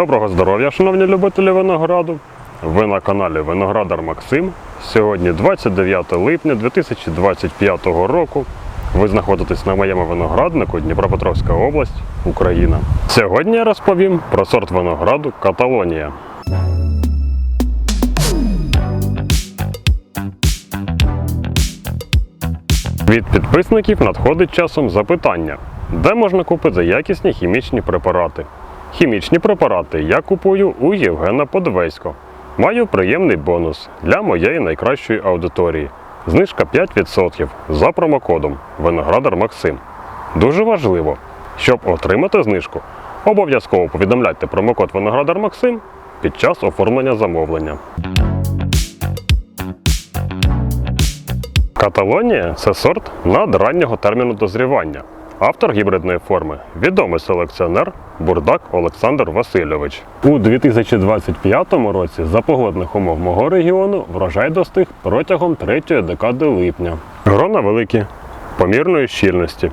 Доброго здоров'я, шановні любителі винограду. Ви на каналі Виноградар Максим. Сьогодні 29 липня 2025 року. Ви знаходитесь на моєму винограднику Дніпропетровська область, Україна. Сьогодні я розповім про сорт винограду Каталонія. Від підписників надходить часом запитання, де можна купити якісні хімічні препарати. Хімічні препарати я купую у Євгена Подвесько. Маю приємний бонус для моєї найкращої аудиторії. Знижка 5% за промокодом Виноградар Максим. Дуже важливо, щоб отримати знижку, обов'язково повідомляйте промокод Виноградар Максим під час оформлення замовлення. Каталонія це сорт надраннього терміну дозрівання. Автор гібридної форми відомий селекціонер Бурдак Олександр Васильович. У 2025 році за погодних умов мого регіону врожай достиг протягом третьої декади липня. Грона великі, помірної щільності.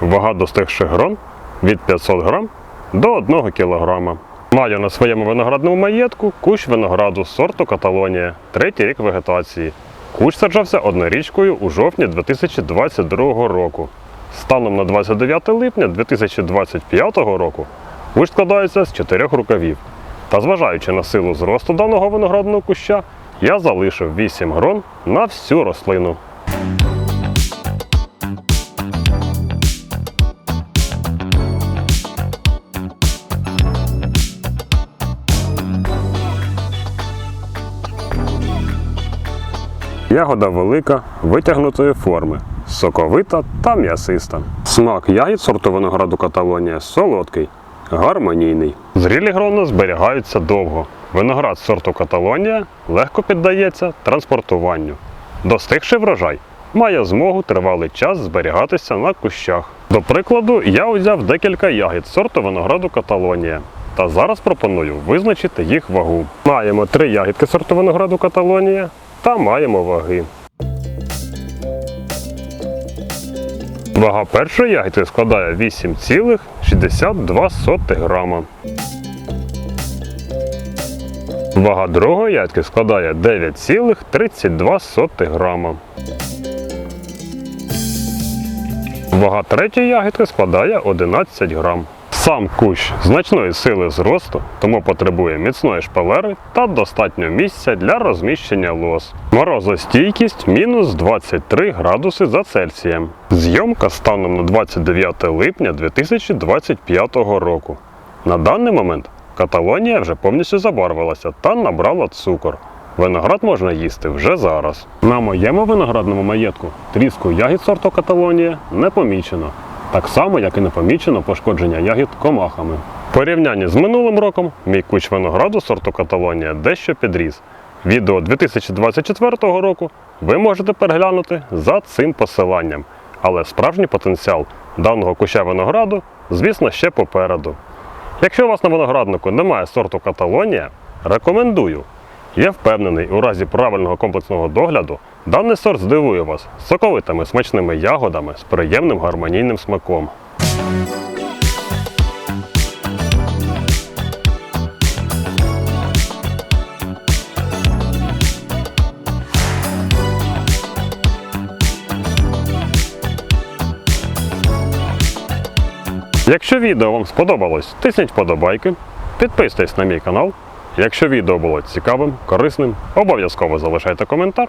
Вага достигших грон від 500 грам до 1 кг. Маю на своєму виноградному маєтку кущ винограду сорту Каталонія, третій рік вегетації. Кущ саджався однорічкою у жовтні 2022 року. Станом на 29 липня 2025 року кущ складається з чотирьох рукавів. Та зважаючи на силу зросту даного виноградного куща, я залишив 8 грон на всю рослину. Ягода велика, витягнутої форми, соковита та м'ясиста. Смак ягід сорту винограду Каталонія солодкий, гармонійний. Зрілі грона зберігаються довго. Виноград сорту Каталонія легко піддається транспортуванню. Достигши врожай має змогу тривалий час зберігатися на кущах. До прикладу, я взяв декілька ягід сорту винограду Каталонія. Та зараз пропоную визначити їх вагу. Маємо три ягідки сорту винограду Каталонія та маємо ваги. Вага першої ягідки складає 8,62 грама. Вага другої ягідки складає 9,32 грама. Вага третьої ягідки складає 11 грам. Сам кущ значної сили зросту, тому потребує міцної шпалери та достатньо місця для розміщення лоз. Морозостійкість мінус 23 градуси за Цельсієм. Зйомка станом на 29 липня 2025 року. На даний момент Каталонія вже повністю забарвилася та набрала цукор. Виноград можна їсти вже зараз. На моєму виноградному маєтку тріску ягід сорту Каталонія не помічено. Так само, як і не помічено пошкодження ягід комахами. В порівнянні з минулим роком мій кущ винограду сорту Каталонія дещо підріс. Відео 2024 року ви можете переглянути за цим посиланням. Але справжній потенціал даного куща винограду, звісно, ще попереду. Якщо у вас на винограднику немає сорту Каталонія, рекомендую. Я впевнений, у разі правильного комплексного догляду даний сорт здивує вас соковитими смачними ягодами з приємним гармонійним смаком. Якщо відео вам сподобалось, тисніть вподобайки, підписуйтесь на мій канал. Якщо відео було цікавим, корисним, обов'язково залишайте коментар.